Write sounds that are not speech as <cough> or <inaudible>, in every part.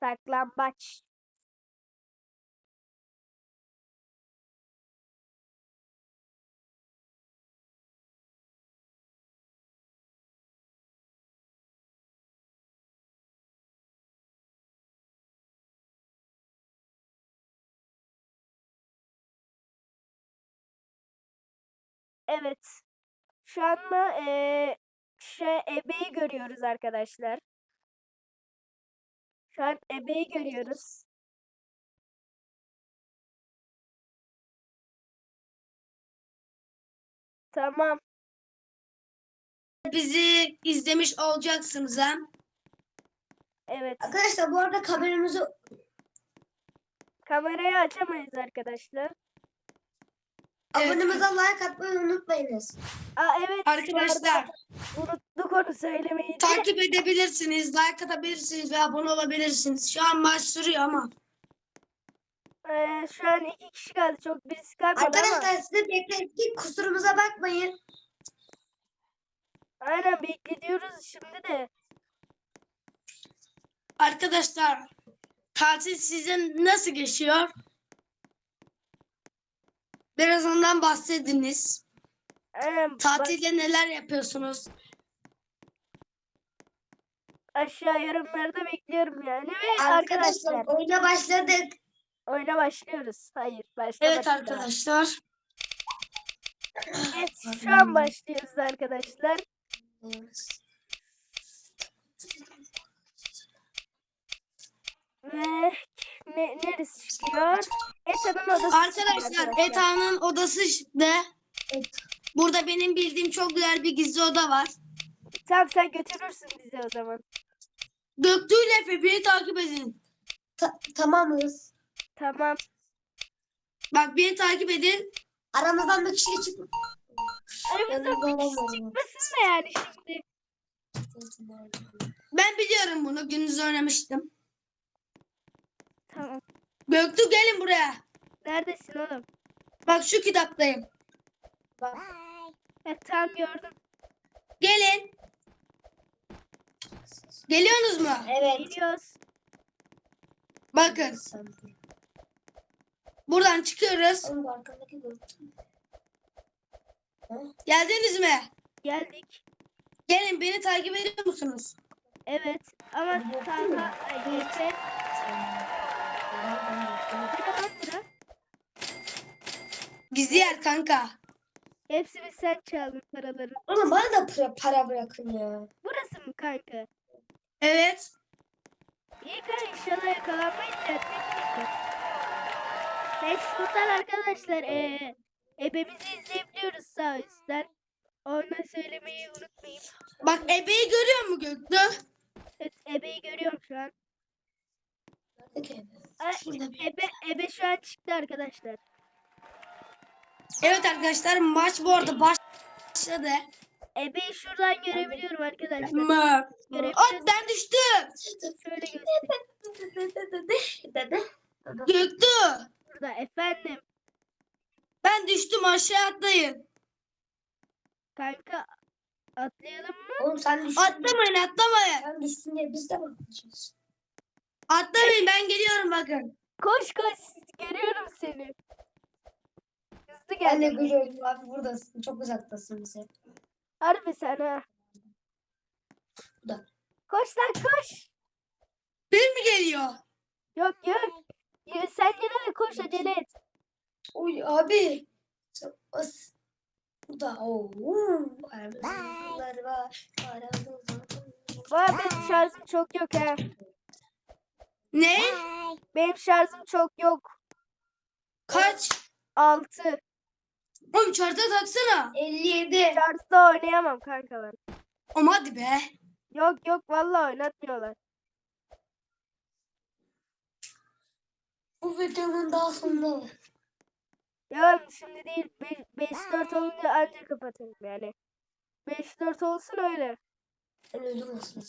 Saklambaç. Evet. Şu anda eee şey ebeyi görüyoruz arkadaşlar. Şu an ebeyi görüyoruz. Tamam. Bizi izlemiş olacaksınız ha. Evet. Arkadaşlar bu arada kameramızı Kamerayı açamayız arkadaşlar. Evet. abonemize like atmayı unutmayınız. Aa evet. Arkadaşlar Unuttuk onu söylemeyi takip edebilirsiniz, like atabilirsiniz ve abone olabilirsiniz. Şu an maç sürüyor ama. Eee, şu an iki kişi kaldı. Çok birisi kalmadı ama. Arkadaşlar size beklettik kusurumuza bakmayın. Aynen bekletiyoruz şimdi de. Arkadaşlar tatil sizin nasıl geçiyor? Biraz ondan bahsediniz. Aynen Tatilde neler yapıyorsunuz? aşağı yorumlarda bekliyorum yani. Ve Arkadaşlar arkadaşlar oyuna başladık. oyuna başlıyoruz. Hayır başlamadık Evet arkadaşlar. Evet şu an başlıyoruz arkadaşlar. Ve ne, neresi çıkıyor? Eta'nın odası Arkadaşlar Eta'nın odası işte. Burada benim bildiğim çok güzel bir gizli oda var. Tamam sen götürürsün bizi o zaman. Göktuğ ile Efe beni takip edin. Ta- tamamız. Tamam. Bak beni takip edin. Aramızdan bir kişi çık. Aramızda bir kişi çıkmasın da yani şimdi. Ben biliyorum bunu. Gündüz oynamıştım. Tamam. Göktuğ gelin buraya. Neredesin oğlum? Bak şu kitaptayım. Evet tamam gördüm. Gelin. Geliyorsunuz mu? Evet. Geliyoruz. Bakın. Buradan çıkıyoruz. Oğlum arkadaki. Geldiniz mi? Geldik. Gelin beni takip ediyor musunuz? Evet. Ama kanka ay, Gizli yer kanka. Hepsini sen çaldın paraları. Oğlum bana da para, para bırakın ya. Burası mı kanka? Evet. İyi kanka inşallah yakalanmayız ya. Neyse buradan arkadaşlar eee ebemizi izleyebiliyoruz sağ üstten. Onu söylemeyi unutmayın. Bak ebeyi görüyor mu Göktuğ? Evet ebeyi görüyorum şu an. Şurada bir- ebe, ebe şu an çıktı arkadaşlar. Evet arkadaşlar maç bu arada başladı. Ebeyi şuradan görebiliyorum arkadaşlar. Mı? Ay ben düştüm. Şöyle göstereyim. Burada efendim. Ben düştüm aşağı atlayın. Kanka atlayalım mı? Oğlum sen düştün. Atlamayın atlamayın. Sen düştün diye biz de bakacağız. Atlamayın ben geliyorum bakın. Koş koş görüyorum seni. Hızlı Ben de gel. görüyorum abi buradasın. Çok uzaktasın bize. Harbi sen ha. Da. Koş lan koş. Bir mi geliyor? Yok yok. Ya, sen yine de koş acele et. Oy abi. Sen as. Bu da ooo. Aramızlar var. Aramızlar Vay benim şarjım çok yok ha. Ne? Benim şarjım çok yok. Kaç? 6. Oğlum çarta taksana. 57. Şarjda oynayamam kanka ben. Ama hadi be. Yok yok vallahi oynatmıyorlar. Bu videonun daha sonunda. Ya şimdi değil 5-4 olunca ancak kapatırım yani. 5-4 olsun öyle. Aslında.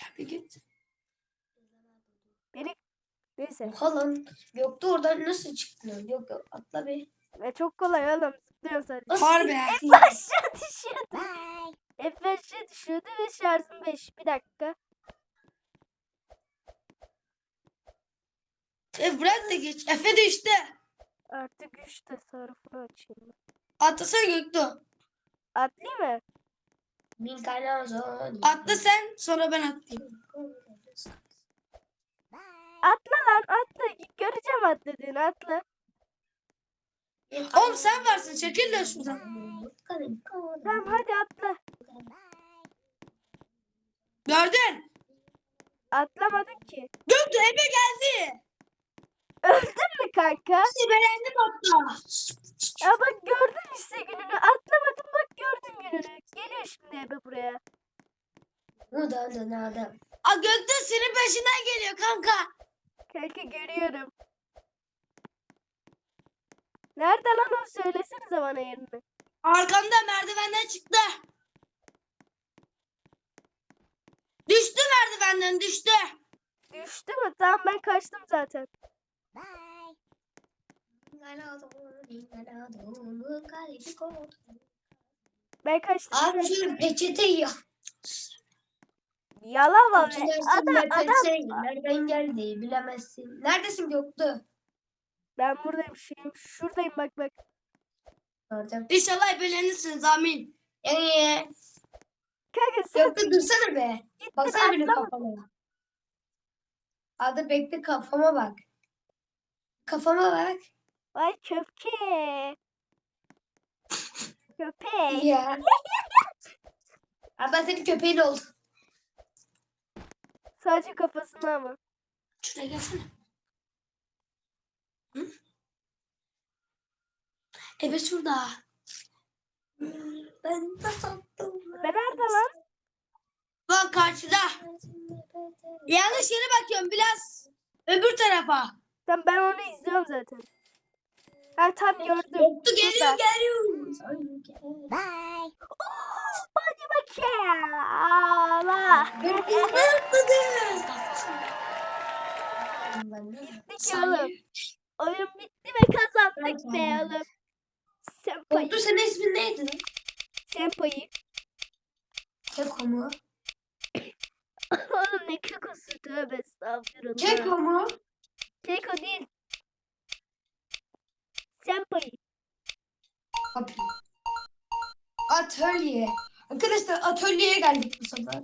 Ya bir git. Beni neyse. Halan yoktu oradan nasıl çıktın? Yok yok atla bir. Ve çok kolay oğlum. Zıplıyor sadece. Harbi. Efe aşağı düşüyordu. Efe aşağı düşüyordu ve şarjım 5. Bir dakika. E bırak da geç. Efe düştü. Artık güç tasarrufunu açayım. Atlasana Göktuğ. Atlayayım mı? Bin kanazo. Atla sen sonra ben atlayayım. Atla lan atla. Atladığını atla. Oğlum sen varsın çekil de şuradan. Tamam hadi atla. Gördün. Atlamadım ki. Göktuğ Ebe geldi. Öldün mü kanka? Hadi beğendim hatta. Ya bak gördün işte gününü. Atlamadım bak gördün gününü. Geliyor şimdi Ebe buraya. Bu da da da. Aa Göktuğ senin peşinden geliyor kanka. Kanka görüyorum. Nerede lan o söylesenize bana yerini. Arkamda merdivenden çıktı. Düştü merdivenden düştü. Düştü mü? Tamam ben kaçtım zaten. Ben kaçtım. Abi şu peçeteyi ya. Yalama be. Gidersin Adam, adam. peçete, Nereden geldi bilemezsin. Neredesin Göktuğ? Ben buradayım şeyim. Şuradayım bak bak. Gördüm. İnşallah ebelenirsiniz amin. Yani Kanka sen Göktuğ dursana be. gittin Baksana benim atlama. kafama. Hadi bekle kafama bak. Kafama bak. Vay köpke. Köpek. Ya. <laughs> Abi ben senin köpeğin oldum. Sadece kafasına ama. Şuraya gelsene. Hı? Ebe şurada. Ben de sattım. Ben nerede lan? Bak karşıda. Yanlış yere bakıyorum biraz. Öbür tarafa. Tamam ben onu izliyorum zaten. Ha tam gördüm. Göktuğ geliyor geliyor. Oo, Hadi bakayım. Allah. Bittik oğlum. Oyun bitti ve kazandık be oğlum. Senpai. Göktuğ senin ismin neydi? Senpai. Keko mu? <coughs> Oğlum ne kekosu tövbe estağfurullah. Keko mu? Keko değil. Senpai. Abi. Atölye. Arkadaşlar atölyeye geldik bu sefer.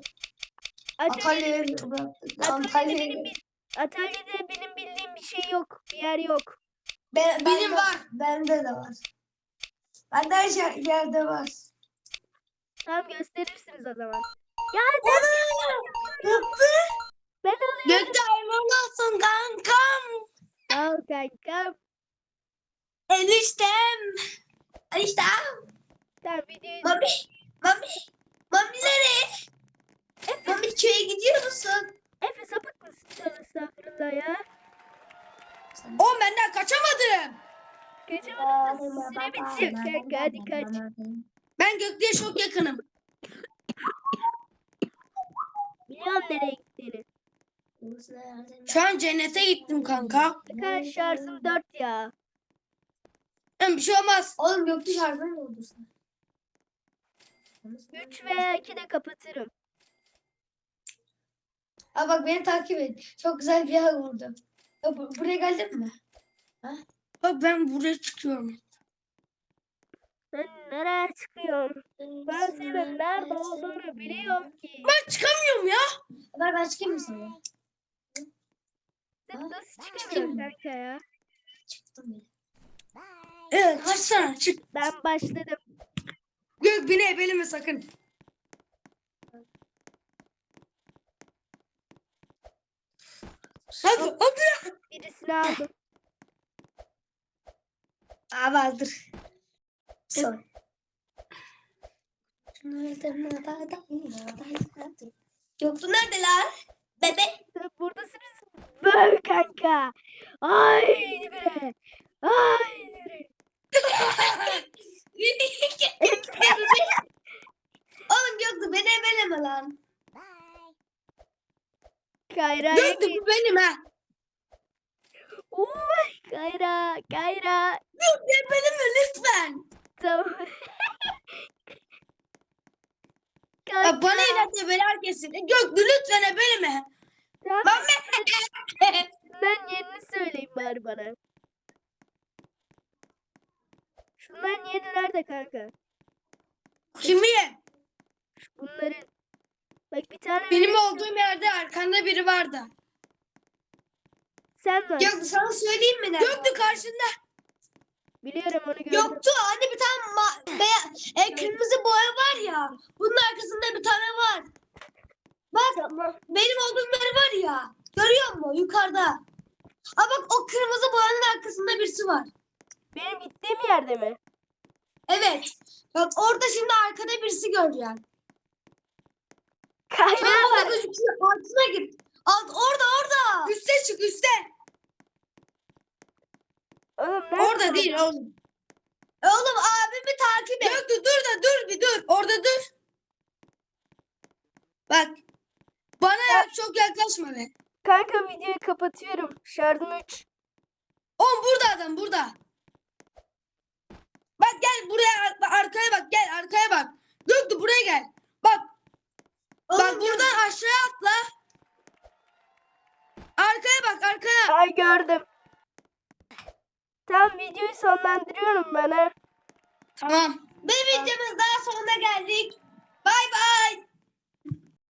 Atölyeye atölyede, Antalya'ya benim, bil- atölyede benim bildiğim bir şey yok. Bir yer yok. Ben, Benim bende- var. Bende de var. Bende her yerde var. Tamam gösterirsiniz o zaman. Ya Göktuğ. ben alıyorum. Göktuğ hayvan olsun kankam. Ol kankam. Eniştem. Eniştem. Tamam videoyu Mami. Mami. Mami nereye? Mami köye gidiyor musun? Efe sapık mısın? Tövbe estağfurullah ya. Oğlum benden kaçamadım. Kaçamadın da süre bitiyor kanka hadi kaç. Ben Göktuğ'a çok yakınım. Biliyorum nereye gittiğini. Şu an cennete gittim kanka. Kanka şarjım 4 ya. Hem bir şey olmaz. Oğlum Göktuğ şarjın mı oldu sen? 3 veya 2 de kapatırım. Aa bak beni takip et. Çok güzel bir yer vurdum. Ya, bu- buraya geldin mi? Bak ben buraya çıkıyorum. Sen nereye çıkıyorsun? Ben senin nerede olduğunu biliyorum ki. Ben çıkamıyorum ya. Ver ben çıkayım mı sana? Sen nasıl çıkamıyorsun kanka ya? Çıktım bile. Evet kaçsana çık. Ben başladım. Gök beni ebeleme sakın. Hadi hadi. Birisini aldım. Aa vardır. Sor. Göktuğ neredeler? Bebe. Buradasınız. Böyle kanka. Ay bre. Ay bre. Oğlum Göktuğ beni ebeleme lan. Kayra. Göktü bu benim ha. Uy, Kayra. Kayra. Göktü ebeleme lütfen. Tamam. <laughs> Ya bana ileride ebeler kesin. Göktü lütfen ebeleme. Tamam. Ben <laughs> Şunların yerini söyleyin bari bana. Şunların yeri nerede kanka? Kimi? Bunların. Bak bir tane Benim olduğum yerde arkanda biri vardı. Sen var. Yok sana söyleyeyim mi? nerede? Yoktu karşında. Biliyorum onu gördüm. Yoktu. Hani bir tane ma- beya- e, kırmızı boya var ya. Bunun arkasında bir tane var. Bak Tamam. benim olduğum yer var ya. Görüyor musun? Yukarıda. Aa bak o kırmızı boyanın arkasında birisi var. Benim gittiğim yerde mi? Evet. Bak orada şimdi arkada birisi göreceğim. Tamam var. gözüküyor. Altına git. Alt orada orada. Üste çık üste. Oğlum nerede? Orada değil oğlum. Oğlum abimi takip et. Göktuğ dur da dur bir dur. Orada dur. Bak. Bana ya, çok yaklaşma be. Kanka videoyu kapatıyorum. Şarjım 3. Oğlum burada adam burada. Bak gel buraya ar- bak, arkaya bak gel arkaya bak. Göktuğ buraya gel. Bak bak Oğlum, buradan aşağıya atla. Arkaya bak arkaya. Ay gördüm. Tamam videoyu sonlandırıyorum ben ha. Tamam. Bir videomuz daha sonuna geldik. Bay bay.